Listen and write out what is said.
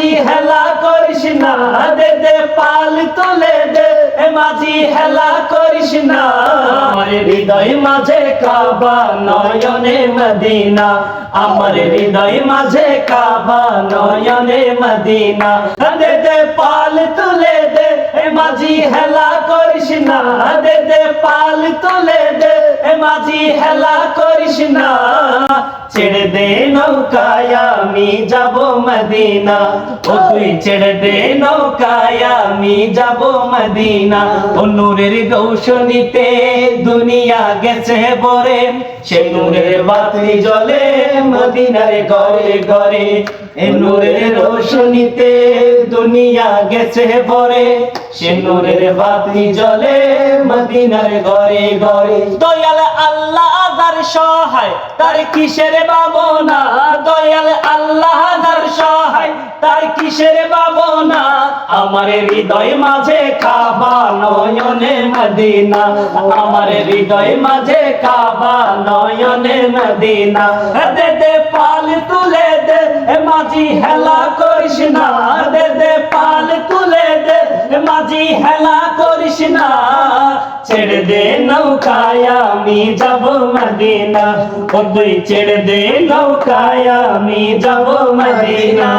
মাঝি হেলা করিস না, দে দে, পাল তুলে দে। এ মাঝি হেলা করিস না, আমার হৃদয় মাঝে কাবা নয়নে মদিনা। আমার হৃদয় মাঝে কাবা নয়নে মদিনা। দে দে, পাল তুলে মাঝি হেলা করিস না, দে দে, পাল দে। মাঝি হেলা করিস না, ছেড়ে দে নৌকায়, আমি যাব মদিনা। ও তুই ছেড়ে দে নৌকায়, আমি যাব মদিনা। ও নূরের গৌশনীতে দুনিয়া গেছে পরে সে নূরের বাতি জ্বলে মদিনার ঘরে এ নূরের রোশনীতে দুনিয়া গেছে পরে সে নূরের বাতি জ্বলে মদিনার ঘরে ঘরে। দয়াল আল্লাহ তার সহায়, তার কিসের বাবনা দয়াল আল্লাহ তার সহায়, তার কিসের বাবনা আমার হৃদয় মাঝে নয়নে মদিনা। আমার হৃদয় মাঝে কাবা নয়নে মদিনা। দে দে, পাল তুলে দে মাঝি হেলা করিস না। দে দে, পাল তুলে দে মাঝি হেলা করিস না। ছেড়ে দে নৌকায় আমি যাব মদিনা। ও তুই ছেড়ে দে নৌকায় আমি যাব মদিনা।